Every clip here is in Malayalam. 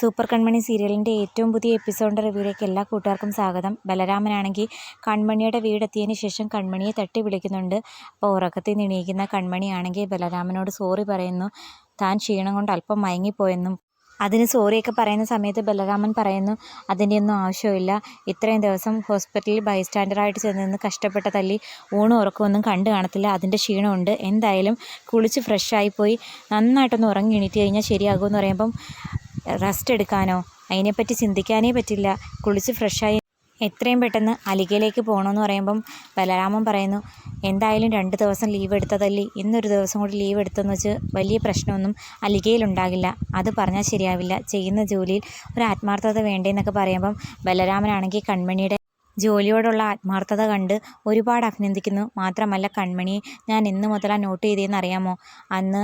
സൂപ്പർ കൺമണി സീരിയലിന്റെ ഏറ്റവും പുതിയ എപ്പിസോഡിന്റെ റിവ്യൂയിലേക്ക് എല്ലാ കൂട്ടുകാർക്കും സ്വാഗതം. ബലരാമനാണെങ്കിൽ കൺമണിയുടെ വീടെത്തിയതിന് ശേഷം കൺമണിയെ തട്ടി വിളിക്കുന്നുണ്ട്. അപ്പോൾ ഉറക്കത്തിൽ നിന്ന് എണീക്കുന്ന കൺമണിയാണെങ്കിൽ ബലരാമനോട് സോറി പറയുന്നു. താൻ ക്ഷീണം കൊണ്ട് അല്പം മയങ്ങിപ്പോയെന്നും അതിന് സോറിയൊക്കെ പറയുന്ന സമയത്ത് ബലരാമൻ പറയുന്നു അതിന്റെ ഒന്നും ആവശ്യമില്ല ഇത്രയും ദിവസം ഹോസ്പിറ്റലിൽ ബൈസ്റ്റാൻഡറായിട്ട് ചെന്ന് നിന്ന് കഷ്ടപ്പെട്ട തല്ലി ഊണും ഉറക്കമൊന്നും കണ്ടു കാണത്തില്ല. അതിന്റെ ക്ഷീണമുണ്ട്. എന്തായാലും കുളിച്ച് ഫ്രഷായി പോയി നന്നായിട്ടൊന്ന് ഉറങ്ങി എണീറ്റ് കഴിഞ്ഞാൽ ശരിയാകുമെന്ന് പറയുമ്പം റെസ്റ്റ് എടുക്കാനോ അതിനെപ്പറ്റി ചിന്തിക്കാനേ പറ്റില്ല. കുളിച്ച് ഫ്രഷായി എത്രയും പെട്ടെന്ന് അലികയിലേക്ക് പോകണമെന്ന് പറയുമ്പം ബലരാമൻ പറയുന്നു എന്തായാലും രണ്ട് ദിവസം ലീവ് എടുത്തതല്ലേ? ഇന്നൊരു ദിവസം കൂടി ലീവ് എടുത്തെന്ന് വെച്ച് വലിയ പ്രശ്നമൊന്നും അലികയിലുണ്ടാകില്ല അത് പറഞ്ഞാൽ ശരിയാവില്ല. ചെയ്യുന്ന ജോലിയിൽ ഒരു ആത്മാർത്ഥത വേണ്ടേന്നൊക്കെ പറയുമ്പം ബലരാമനാണെങ്കിൽ കൺമണിയുടെ ജോലിയോടുള്ള ആത്മാർത്ഥത കണ്ട് ഒരുപാട് അഭിനന്ദിക്കുന്നു. മാത്രമല്ല കൺമണി ഞാൻ എന്ന് മുതലാണ് നോട്ട് ചെയ്തതെന്ന് അറിയാമോ? അന്ന്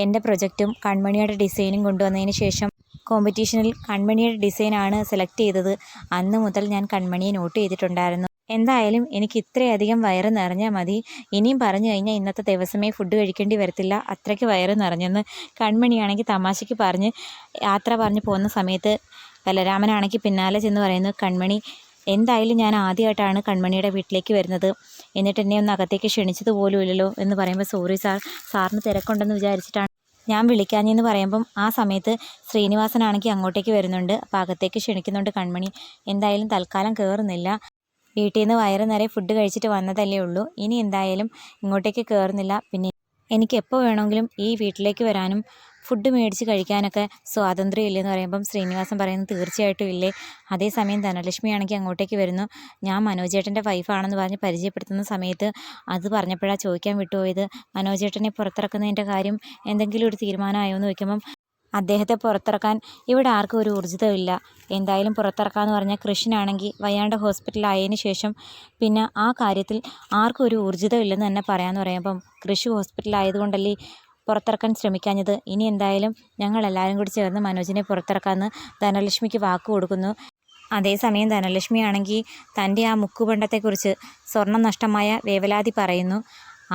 എന്റെ പ്രൊജക്റ്റും കൺമണിയുടെ ഡിസൈനും കൊണ്ടുവന്നതിന് ശേഷം കോമ്പറ്റീഷനിൽ കൺമണിയുടെ ഡിസൈനാണ് സെലക്ട് ചെയ്തത്. അന്ന് മുതൽ ഞാൻ കൺമണിയെ നോട്ട് ചെയ്തിട്ടുണ്ടായിരുന്നു. എന്തായാലും എനിക്ക് ഇത്രയധികം വയറ് നിറഞ്ഞാൽ മതി. ഇനിയും പറഞ്ഞു കഴിഞ്ഞാൽ ഇന്നത്തെ ദിവസമേ ഫുഡ് കഴിക്കേണ്ടി വരത്തില്ല. അത്രയ്ക്ക് വയറ് നിറഞ്ഞെന്ന് കൺമണിയാണെങ്കിൽ തമാശയ്ക്ക് പറഞ്ഞ് യാത്ര പറഞ്ഞ് പോകുന്ന സമയത്ത് ബലരാമനാണെങ്കിൽ പിന്നാലെ ചെന്ന് പറയുന്നു കൺമണി എന്തായാലും ഞാൻ ആദ്യമായിട്ടാണ് കൺമണിയുടെ വീട്ടിലേക്ക് വരുന്നത്. എന്നിട്ട് എന്നെ ഒന്ന് അകത്തേക്ക് ക്ഷണിച്ചത് പോലും ഇല്ലല്ലോ എന്ന് പറയുമ്പോൾ സോറി സാർ സാറിന് തിരക്കുണ്ടെന്ന് വിചാരിച്ചിട്ടാണ് ഞാൻ വിളിക്കാഞ്ഞെന്ന് പറയുമ്പം ആ സമയത്ത് ശ്രീനിവാസനാണെങ്കിൽ അങ്ങോട്ടേക്ക് വരുന്നുണ്ട്. അപ്പോൾ അകത്തേക്ക് ക്ഷണിക്കുന്നുണ്ട് കൺമണി. എന്തായാലും തൽക്കാലം കയറുന്നില്ല വീട്ടിൽ നിന്ന് വയറ് നിറയെ ഫുഡ് കഴിച്ചിട്ട് വന്നതല്ലേ ഉള്ളൂ. ഇനി എന്തായാലും ഇങ്ങോട്ടേക്ക് കയറുന്നില്ല പിന്നെ എനിക്ക് എപ്പോൾ വേണമെങ്കിലും ഈ വീട്ടിലേക്ക് വരാനും ഫുഡ് മേടിച്ച് കഴിക്കാനൊക്കെ സ്വാതന്ത്ര്യം ഇല്ലെന്ന് പറയുമ്പം ശ്രീനിവാസൻ പറയുന്നത് തീർച്ചയായിട്ടും ഇല്ലേ. അതേസമയം ധനലക്ഷ്മി ആണെങ്കിൽ അങ്ങോട്ടേക്ക് വരുന്നു. ഞാൻ മനോജേട്ടന്റെ വൈഫാണെന്ന് പറഞ്ഞ് പരിചയപ്പെടുത്തുന്ന സമയത്ത് അത് പറഞ്ഞപ്പോഴാണ് ചോദിക്കാൻ വിട്ടുപോയത്. മനോജേട്ടനെ പുറത്തിറക്കുന്നതിന്റെ കാര്യം എന്തെങ്കിലും ഒരു തീരുമാനമായോ എന്ന് ചോദിക്കുമ്പം അദ്ദേഹത്തെ പുറത്തിറക്കാൻ ഇവിടെ ആർക്കും ഒരു ഊർജിതമില്ല എന്തായാലും പുറത്തിറക്കാമെന്ന് പറഞ്ഞാൽ കൃഷ്ണനാണെങ്കിൽ വയ്യാണ്ട് ഹോസ്പിറ്റലായതിനു ശേഷം പിന്നെ ആ കാര്യത്തിൽ ആർക്കും ഒരു ഊർജിതമില്ലെന്ന് തന്നെ പറയാമെന്ന് പറയുമ്പം കൃഷി ഹോസ്പിറ്റലായതുകൊണ്ടല്ലേ പുറത്തിറക്കാൻ ശ്രമിക്കാഞ്ഞത്. ഇനി എന്തായാലും ഞങ്ങളെല്ലാവരും കൂടി ചേർന്ന് മനോജിനെ പുറത്തിറക്കാമെന്ന് ധനലക്ഷ്മിക്ക് വാക്ക് കൊടുക്കുന്നു. അതേസമയം ധനലക്ഷ്മി ആണെങ്കിൽ തന്റെ ആ മുക്കുപണ്ടത്തെക്കുറിച്ച് സ്വർണം നഷ്ടമായ വേവലാതി പറയുന്നു.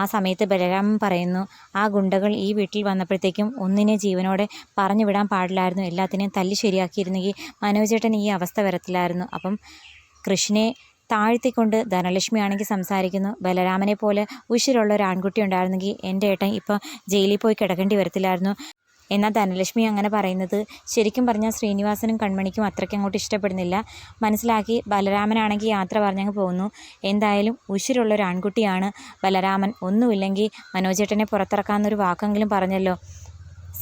ആ സമയത്ത് ബലരാമൻ പറയുന്നു ആ ഗുണ്ടകൾ ഈ വീട്ടിൽ വന്നപ്പോഴത്തേക്കും ഒന്നിനെ ജീവനോടെ പറഞ്ഞു വിടാൻ പാടില്ലായിരുന്നു. എല്ലാത്തിനെയും തല്ലി ശരിയാക്കിയിരുന്നെങ്കിൽ മനോജേട്ടൻ ഈ അവസ്ഥ വരത്തില്ലായിരുന്നു. അപ്പം കൃഷ്ണനെ താഴ്ത്തിക്കൊണ്ട് ധനലക്ഷ്മി ആണെങ്കിൽ സംസാരിക്കുന്നു. ബലരാമനെ പോലെ ഉശിരുള്ള ഒരു ആൺകുട്ടി ഉണ്ടായിരുന്നെങ്കിൽ എന്റെ ഏട്ടൻ ഇപ്പം ജയിലിൽ പോയി കിടക്കേണ്ടി വരത്തില്ലായിരുന്നു. എന്നാൽ ധനലക്ഷ്മി അങ്ങനെ പറയുന്നത് ശരിക്കും പറഞ്ഞാൽ ശ്രീനിവാസനും കൺമണിക്കും അത്രയ്ക്ക് അങ്ങോട്ട് ഇഷ്ടപ്പെടുന്നില്ല. മനസ്സിലാക്കി ബലരാമനാണെങ്കിൽ യാത്ര പറഞ്ഞങ്ങ് പോകുന്നു എന്തായാലും ഉശിരുള്ള ഒരു ആൺകുട്ടിയാണ് ബലരാമൻ. ഒന്നുമില്ലെങ്കിൽ മനോജേട്ടനെ പുറത്തിറക്കാമെന്നൊരു വാക്കെങ്കിലും പറഞ്ഞല്ലോ.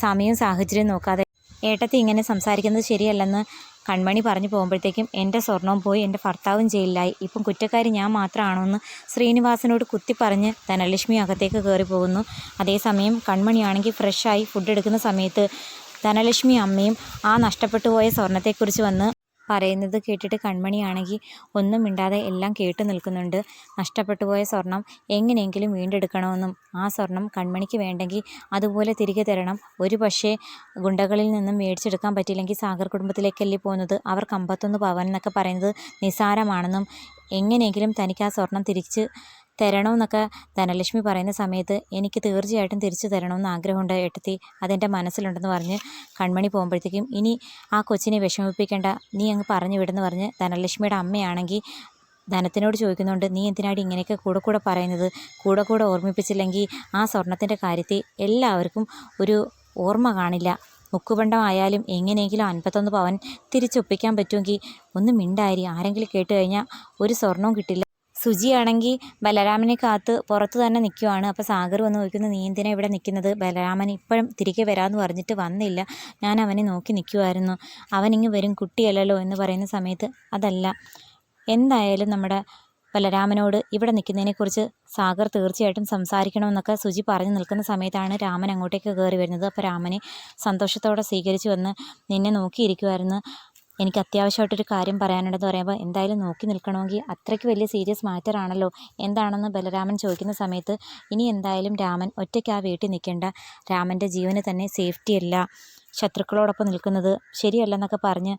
സമയവും സാഹചര്യവും നോക്കാതെ. ഏട്ടത്തി ഇങ്ങനെ സംസാരിക്കുന്നത് ശരിയല്ലെന്ന് കൺമണി പറഞ്ഞു പോകുമ്പോഴത്തേക്കും എന്റെ സ്വർണവും പോയി എന്റെ ഭർത്താവും ജയിലിലായി. ഇപ്പം കുറ്റക്കാരി ഞാൻ മാത്രമാണോന്ന് ശ്രീനിവാസനോട് കുത്തി പറഞ്ഞ് ധനലക്ഷ്മി അകത്തേക്ക് കയറി പോകുന്നു. അതേസമയം കൺമണിയാണെങ്കിൽ ഫ്രഷായി ഫുഡ് എടുക്കുന്ന സമയത്ത് ധനലക്ഷ്മി അമ്മയും ആ നഷ്ടപ്പെട്ടു പോയ സ്വർണത്തെക്കുറിച്ച് വന്ന് പറയുന്നത് കേട്ടിട്ട് കൺമണിയാണെങ്കിൽ ഒന്നും മിണ്ടാതെ എല്ലാം കേട്ടു നിൽക്കുന്നുണ്ട്. നഷ്ടപ്പെട്ടു പോയ സ്വർണം എങ്ങനെയെങ്കിലും വീണ്ടെടുക്കണമെന്നും ആ സ്വർണം കൺമണിക്ക് വേണ്ടെങ്കിൽ അതുപോലെ തിരികെ തരണം. ഒരു പക്ഷേ ഗുണ്ടകളിൽ നിന്നും മേടിച്ചെടുക്കാൻ പറ്റില്ലെങ്കിൽ സാഗർ കുടുംബത്തിലേക്കല്ലേ പോകുന്നത്? അവർക്ക് അമ്പത്തൊന്ന് പവൻ എന്നൊക്കെ പറയുന്നത് നിസാരമാണെന്നും എങ്ങനെയെങ്കിലും തനിക്ക് ആ സ്വർണം തിരിച്ച് തരണമെന്നൊക്കെ ധനലക്ഷ്മി പറയുന്ന സമയത്ത് എനിക്ക് തീർച്ചയായിട്ടും തിരിച്ചു തരണമെന്ന് ആഗ്രഹമുണ്ട് ഏട്ടത്തി. അതെന്റെ മനസ്സിലുണ്ടെന്ന് പറഞ്ഞ് കൺമണി പോകുമ്പോഴത്തേക്കും ഇനി ആ കൊച്ചിനെ വിഷമിപ്പിക്കേണ്ട നീ അങ്ങ് പറഞ്ഞു വിടുന്ന് പറഞ്ഞ് ധനലക്ഷ്മിയുടെ അമ്മയാണെങ്കിൽ ധനത്തിനോട് ചോദിക്കുന്നുണ്ട് നീ എന്തിനാടി ഇങ്ങനെയൊക്കെ കൂടെ കൂടെ പറയുന്നത്? കൂടെ കൂടെ ഓർമ്മിപ്പിച്ചില്ലെങ്കിൽ ആ സ്വർണത്തിന്റെ കാര്യത്തിൽ എല്ലാവർക്കും ഒരു ഓർമ്മ കാണില്ല. മുക്കുപണ്ടമായാലും എങ്ങനെയെങ്കിലും അൻപത്തൊന്ന് പവൻ തിരിച്ചൊപ്പിക്കാൻ പറ്റുമെങ്കിൽ ഒന്ന് മിണ്ടായി ആരെങ്കിലും കേട്ട് കഴിഞ്ഞാൽ ഒരു സ്വർണവും കിട്ടില്ല. സുജിയാണെങ്കിൽ ബലരാമനെ കാത്ത് പുറത്ത് തന്നെ നിൽക്കുവാണ്. അപ്പോൾ സാഗർ വന്ന് ചോദിക്കുന്നു നീ എന്തിനാണ് ഇവിടെ നിൽക്കുന്നത്? ബലരാമൻ ഇപ്പോഴും തിരികെ വരാമെന്ന് പറഞ്ഞിട്ട് വന്നില്ല. ഞാൻ അവനെ നോക്കി നിൽക്കുമായിരുന്നു അവനിങ്ങ് വരും കുട്ടിയല്ലല്ലോ എന്ന് പറയുന്ന സമയത്ത് അതല്ല. എന്തായാലും നമ്മുടെ ബലരാമനോട് ഇവിടെ നിൽക്കുന്നതിനെക്കുറിച്ച് സാഗർ തീർച്ചയായിട്ടും സംസാരിക്കണമെന്നൊക്കെ സുജി പറഞ്ഞു നിൽക്കുന്ന സമയത്താണ് രാമൻ അങ്ങോട്ടേക്ക് കയറി വരുന്നത്. അപ്പോൾ രാമനെ സന്തോഷത്തോടെ സ്വീകരിച്ചു വന്ന് നിന്നെ നോക്കിയിരിക്കുമായിരുന്നു എനിക്ക് അത്യാവശ്യമായിട്ടൊരു കാര്യം പറയാനുണ്ടെന്ന് പറയുമ്പോൾ എന്തായാലും നോക്കി നിൽക്കണമെങ്കിൽ അത്രയ്ക്ക് വലിയ സീരിയസ് മാറ്റർ ആണല്ലോ. എന്താണെന്ന് ബലരാമൻ ചോദിക്കുന്ന സമയത്ത് ഇനി എന്തായാലും രാമൻ ഒറ്റയ്ക്ക് ആ വീട്ടിൽ നിൽക്കേണ്ട. രാമന്റെ ജീവന് തന്നെ സേഫ്റ്റി അല്ല. ശത്രുക്കളോടൊപ്പം നിൽക്കുന്നത് ശരിയല്ലെന്നൊക്കെ പറഞ്ഞ്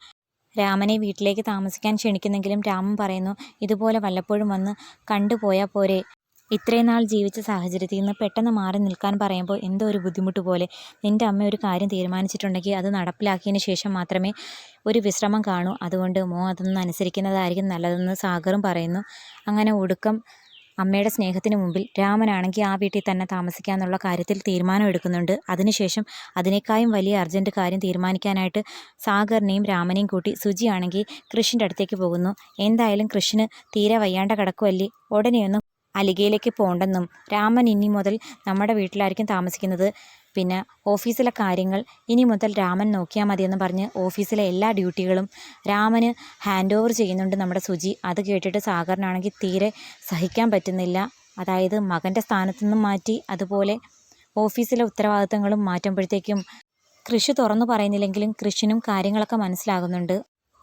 രാമനെ വീട്ടിലേക്ക് താമസിക്കാൻ ക്ഷണിക്കുന്നെങ്കിലും രാമൻ പറയുന്നു ഇതുപോലെ വല്ലപ്പോഴും വന്ന് കണ്ടുപോയാൽ പോരെ. ഇത്രയും നാൾ ജീവിച്ച സാഹചര്യത്തിൽ നിന്ന് പെട്ടെന്ന് മാറി നിൽക്കാൻ പറയുമ്പോൾ എന്തോ ഒരു ബുദ്ധിമുട്ട് പോലെ നിന്റെ അമ്മ ഒരു കാര്യം തീരുമാനിച്ചിട്ടുണ്ടെങ്കിൽ അത് നടപ്പിലാക്കിയതിന് ശേഷം മാത്രമേ ഒരു വിശ്രമം കാണൂ. അതുകൊണ്ട് മോ അതൊന്നും അനുസരിക്കുന്നതായിരിക്കും നല്ലതെന്ന് സാഗറും പറയുന്നു. അങ്ങനെ ഒടുക്കം അമ്മയുടെ സ്നേഹത്തിന് മുമ്പിൽ രാമനാണെങ്കിൽ ആ വീട്ടിൽ തന്നെ താമസിക്കാമെന്നുള്ള കാര്യത്തിൽ തീരുമാനം എടുക്കുന്നുണ്ട്. അതിനുശേഷം അതിനേക്കാളും വലിയ അർജന്റ് കാര്യം തീരുമാനിക്കാനായിട്ട് സാഗറിനെയും രാമനെയും കൂട്ടി സുജിയാണെങ്കിൽ കൃഷിന്റെ അടുത്തേക്ക് പോകുന്നു. എന്തായാലും കൃഷിന് തീരെ വയ്യാണ്ട കിടക്കുമല്ലേ ഉടനെയൊന്ന് അലിഗയിലേക്ക് പോകണ്ടെന്നും രാമൻ ഇനി മുതൽ നമ്മുടെ വീട്ടിലായിരിക്കും താമസിക്കുന്നത്. പിന്നെ ഓഫീസിലെ കാര്യങ്ങൾ ഇനി മുതൽ രാമൻ നോക്കിയാൽ മതിയെന്ന് പറഞ്ഞ് ഓഫീസിലെ എല്ലാ ഡ്യൂട്ടികളും രാമന് ഹാൻഡ് ഓവർ ചെയ്യുന്നുണ്ട് നമ്മുടെ സുജി അത് കേട്ടിട്ട് സാഗറിനാണെങ്കിൽ തീരെ സഹിക്കാൻ പറ്റുന്നില്ല. അതായത് മകന്റെ സ്ഥാനത്തു നിന്നും മാറ്റി അതുപോലെ ഓഫീസിലെ ഉത്തരവാദിത്തങ്ങളും മാറ്റുമ്പോഴത്തേക്കും കൃഷി തുറന്നു പറയുന്നില്ലെങ്കിലും കൃഷിനും കാര്യങ്ങളൊക്കെ മനസ്സിലാകുന്നുണ്ട്.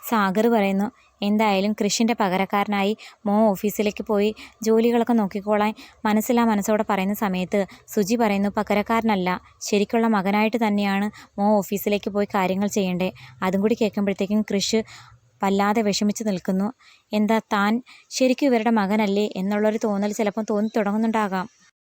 സാഗർ പറയുന്നു എന്തായാലും കൃഷിന്റെ പകരക്കാരനായി മോ ഓഫീസിലേക്ക് പോയി ജോലികളൊക്കെ നോക്കിക്കോളാൻ മനസ്സിലാ മനസ്സോടെ പറയുന്ന സമയത്ത് സുജി പറയുന്നു പകരക്കാരനല്ല ശരിക്കുള്ള മകനായിട്ട് തന്നെയാണ് മോ ഓഫീസിലേക്ക് പോയി കാര്യങ്ങൾ ചെയ്യേണ്ടേ. അതും കൂടി കേൾക്കുമ്പോഴത്തേക്കും കൃഷി വല്ലാതെ വിഷമിച്ച് നിൽക്കുന്നു. എന്താ താൻ ശരിക്കും ഇവരുടെ മകനല്ലേ? എന്നുള്ളൊരു തോന്നൽ ചിലപ്പം തോന്നി തുടങ്ങുന്നുണ്ടാകാം.